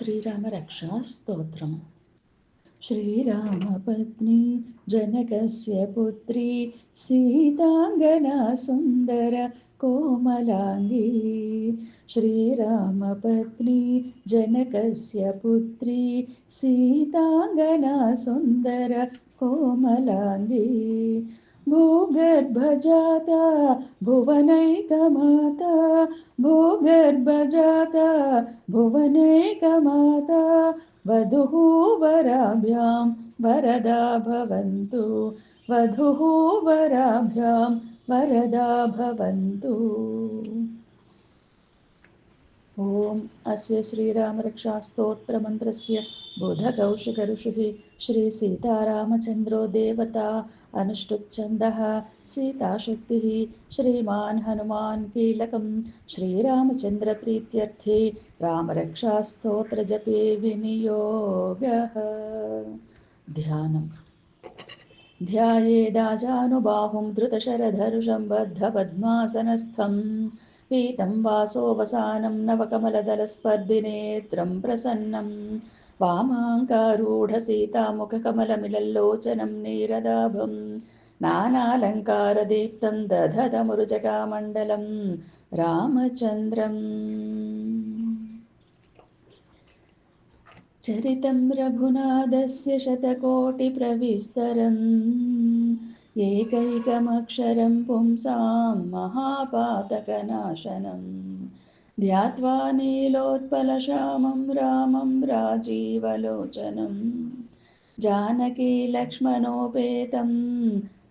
श्रीरामरक्षास्तोत्रम्। श्रीरामपत्नी जनकस्य पुत्री सीताङ्गना सुन्दर कोमलाङ्गी। श्रीरामपत्नी जनकस्य पुत्री सीताङ्गना सुन्दर कोमलाङ्गी। भूगर्भजाता भुवनैकमाता भूगर्भजाता भुवनैकमाता वधुः वराभ्यां वरदा भवन्तु। वधुः वराभ्यां वरदा भवन्तु। ॐ अस्य श्रीरामरक्षास्तोत्रमन्त्रस्य बोधकौशिकऋषिः श्रीसीतारामचन्द्रो देवता, अनुष्टुप्छन्दः, सीताशक्तिः, श्रीमान् हनुमान् कीलकं श्रीरामचन्द्रप्रीत्यर्थे रामरक्षास्तोत्रजपे विनियोगः। ध्यानम्। ध्यायेदाजानुबाहुं धृतशरधरुषं बद्धपद्मासनस्थम्। पीतं वासोऽवसानं नवकमलदलस्पर्धिनेत्रं प्रसन्नं वामाङ्कारूढसीतामुखकमलमिलल्लोचनं नीरदाभं नानालङ्कारदीप्तं दधतमुरुजटामण्डलं रामचन्द्रम् चरितं रघुनाथस्य शतकोटिप्रविस्तरम् एकैकमक्षरं पुंसां महापातकनाशनं ध्यात्वा नीलोत्पलश्यामं रामं राजीवलोचनं। जानकीलक्ष्मणोपेतं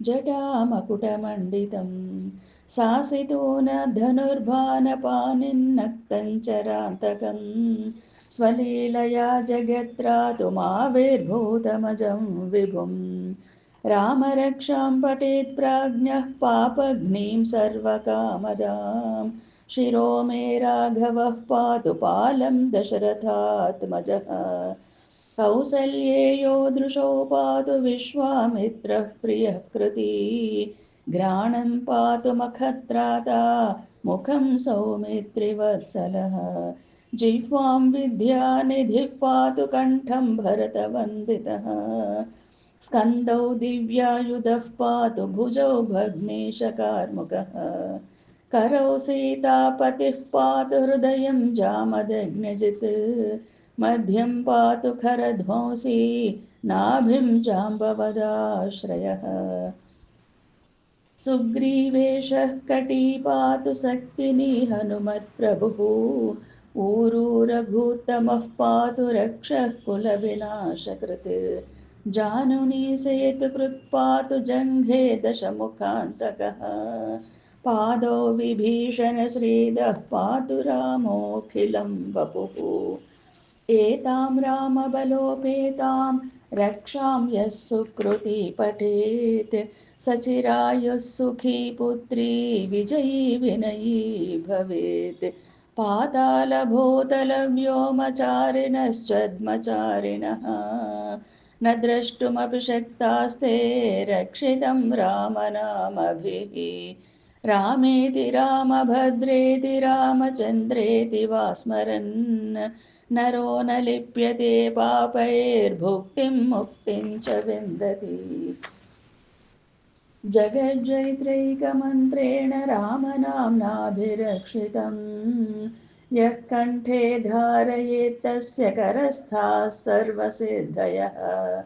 जटामकुटमण्डितं। सासितो न धनुर्भानपानिन्नक्तञ्चरान्तकं स्वलीलया जगत्रातुमाविर्भूतमजं विभुम् रामरक्षां पठेत् प्राज्ञः पापग्निं सर्वकामदां शिरो मे राघवः पातु पालं दशरथात्मजः कौसल्येयो दृशौ पातु विश्वामित्रः प्रियः कृती। घ्राणं पातु मखत्राता, मुखं सौमित्रिवत्सलः। जिह्वां विद्यानिधिः पातु कण्ठं भरतवन्दितः। स्कन्दौ दिव्यायुधः पातु भुजौ भग्नेशकार्मुकः। करौ सीतापतिः पातु हृदयं जामदग्नजित् मध्यं पातु खरध्वंसी नाभिं जाम्बवदाश्रयः। सुग्रीवेशः कटी पातु शक्तिनी हनुमत्प्रभुः। ऊरूरघूत्तमः पातु रक्षः कुलविनाशकृत्। जानुनी सेतुकृत्पातु जङ्घे दशमुखान्तकः पादौ विभीषणश्रीदः पातु रामोऽखिलं वपुः। एतां रामबलोपेतां रक्षां यः सुकृती पठेत्। सचिरायुः सुखी पुत्री विजयी विनयी भवेत्। पातालभूतलव्योमचारिणश्चद्मचारिणः न द्रष्टुमपि शक्तास्ते रक्षितं रामनामभिः। रामेति रामभद्रेति रामचन्द्रेति वा स्मरन् नरो न लिप्यते पापैर्भुक्तिं मुक्तिं च विन्दति। जगज्जैत्रैकमन्त्रेण रामनाम्नाभिरक्षितम्। यः कण्ठे धारयेत्तस्य करस्थाः सर्वसिद्धयः।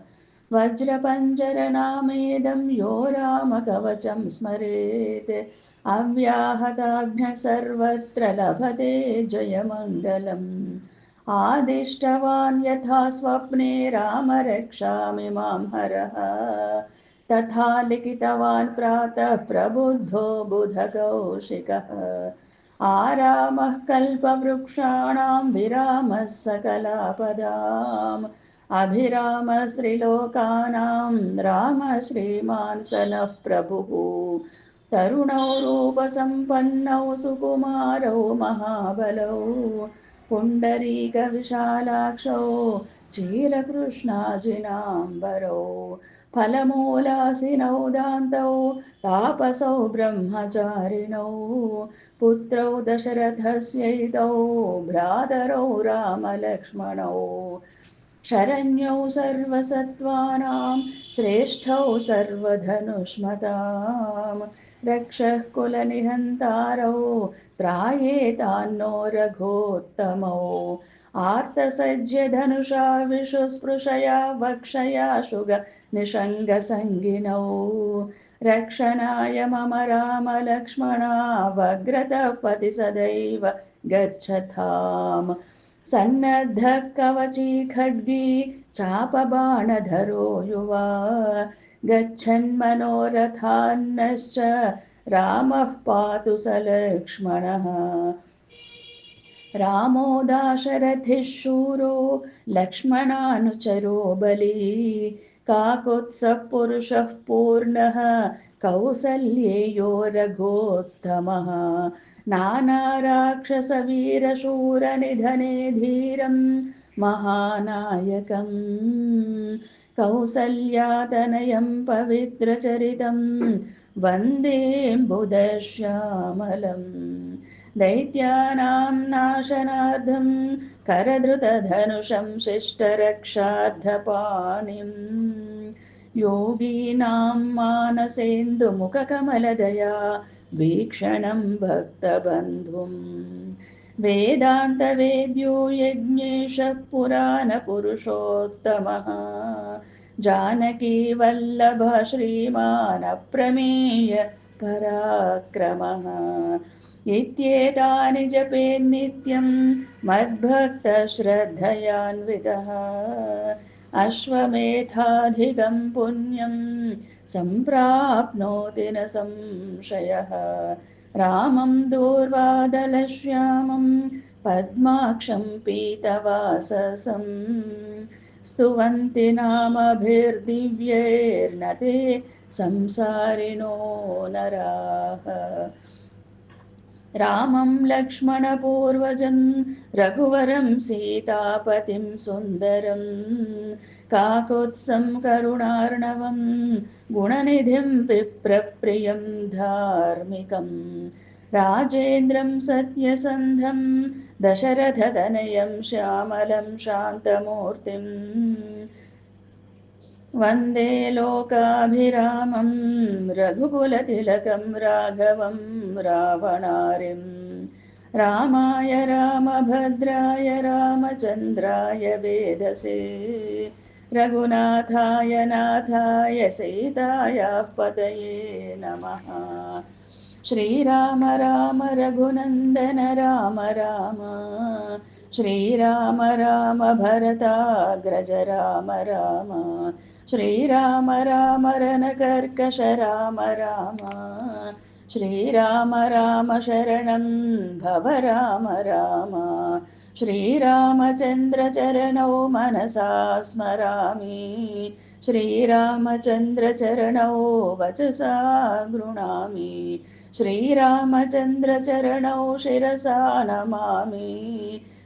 वज्रपञ्जरनामेदं यो रामकवचं स्मरेत्। अव्याहताघ्न सर्वत्र लभते जयमङ्गलम्। आदिष्टवान् यथा स्वप्ने राम रक्षामि माँ हरः। तथा लिखितवान् प्रातः प्रबुद्धो बुधकौशिकः। आरामः कल्पवृक्षाणां विरामः सकलापदाम्। अभिरामस्त्रिलोकानां राम श्रीमान् सनः प्रभुः तरुणौ रूपसम्पन्नौ सुकुमारौ महाबलौ पुण्डरीकविशालाक्षौ चीरकृष्णाजिनाम्बरौ फलमूलासिनौ दान्तौ तापसौ ब्रह्मचारिणौ पुत्रौ दशरथस्यैतौ भ्रातरौ रामलक्ष्मणौ शरण्यौ सर्वसत्त्वानां श्रेष्ठौ सर्वधनुष्मतां रक्षः कुलनिहन्तारौ त्रायेतान्नो रघोत्तमौ। आर्तसज्य धनुषा विशुस्पृशया वक्षया शुग निषङ्गसङ्गिनौ रक्षणाय मम रामलक्ष्मणा पति सदैव गच्छताम् सन्नद्धः कवची खड्गी चापबाणधरो युवा। गच्छन्मनोरथान्नश्च रामः पातु स लक्ष्मणः। रामो दाशरथिः शूरो लक्ष्मणानुचरो बली। काकुत्सः पुरुषः पूर्णः कौसल्येयो रघोत्तमः नानाराक्षसवीरशूरनिधने धीरं महानायकम् कौसल्यातनयं पवित्रचरितं वन्देऽम्बुदश्यामलम् दैत्यानां नाशनार्थं करधृतधनुषं शिष्टरक्षार्धपाणिम् योगीनां मानसेन्दुमुखकमलदया वीक्षणं भक्तबन्धुम्। वेदान्तवेद्यो यज्ञेशः पुराणपुरुषोत्तमः। जानकीवल्लभ श्रीमानप्रमेय पराक्रमः। इत्येतानि जपेन्नित्यं मद्भक्तश्रद्धयान्वितः। अश्वमेधाधिकं पुण्यं सम्प्राप्नोति न संशयः। रामं दूर्वादलश्यामं पद्माक्षं पीतवाससं। स्तुवन्ति नामभिर्दिव्यैर्न ते संसारिणो नराः रामं लक्ष्मणपूर्वजं रघुवरं सीतापतिं सुन्दरं काकोत्सं करुणार्णवं गुणनिधिं विप्रप्रियं धार्मिकं राजेन्द्रं सत्यसन्धं दशरथतनयं श्यामलं शान्तमूर्तिम् वन्दे लोकाभिरामं रघुकुलतिलकं राघवं रावणारिं। रामाय रामभद्राय रामचन्द्राय वेदसे। रघुनाथाय नाथाय सीतायाः पतये नमः। श्रीराम राम रघुनन्दन राम राम श्रीराम राम भरताग्रज राम राम। श्रीराम राम रनकर्कश राम राम। श्रीराम राम शरणं भव राम राम। श्रीरामचन्द्रचरणौ मनसा स्मरामि। श्रीरामचन्द्रचरणौ वचसा गृणामि। श्रीरामचन्द्रचरणौ शिरसा नमामि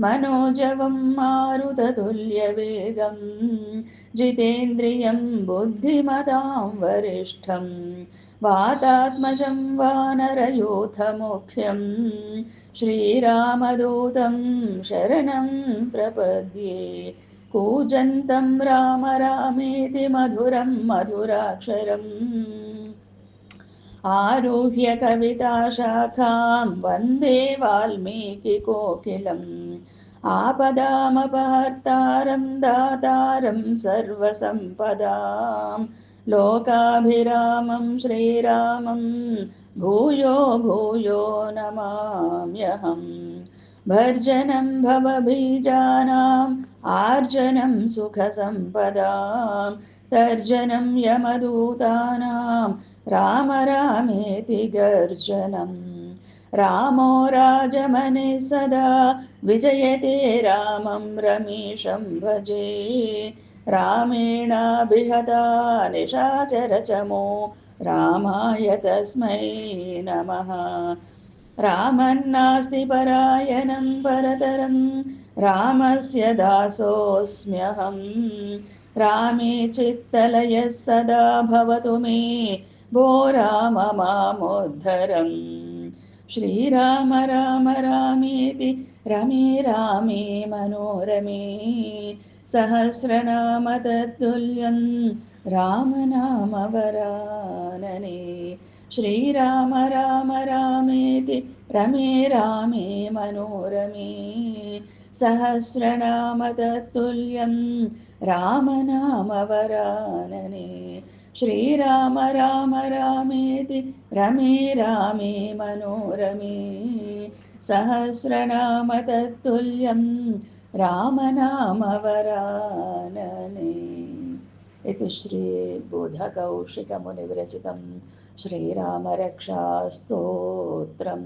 मनोजवं मारुततुल्यवेगं जितेन्द्रियं बुद्धिमतां वरिष्ठं वातात्मजं वानरयूथमुख्यं श्रीरामदूतं शरणं प्रपद्ये कूजन्तं राम रामेति मधुरं मधुराक्षरम् आरुह्य कविताशाखां वन्दे वाल्मीकिकोकिलम् आपदामपहर्तारं दातारं सर्वसम्पदां लोकाभिरामं श्रीरामं भूयो भूयो नमाम्यहम्। भर्जनं भवबीजानाम् आर्जनं सुखसम्पदां तर्जनं यमदूतानां राम रामेति गर्जनम् रामो राजमने सदा विजयते रामं रमेशं भजे। रामेणाभिहता निशाचरचमो, रामाय तस्मै नमः। रामन्नास्ति परायणं परतरं रामस्य दासोऽस्म्यहं। रामे चित्तलयः सदा भवतु मे भो राम मामुद्धरम्। श्रीराम राम रामेति रमे रामे मनोरमे। सहस्रनाम तत्तुल्यं रामनामवरानने श्रीराम राम रामेति रमे रामे मनोरमे। सहस्रनाम तत्तुल्यं रामनामवरानने श्रीराम राम रामेति रमे रामे मनोरमे सहस्रनाम तत्तुल्यं रामनामवरानने इति श्रीबोधकौशिकमुनिविरचितं श्रीरामरक्षास्तोत्रम्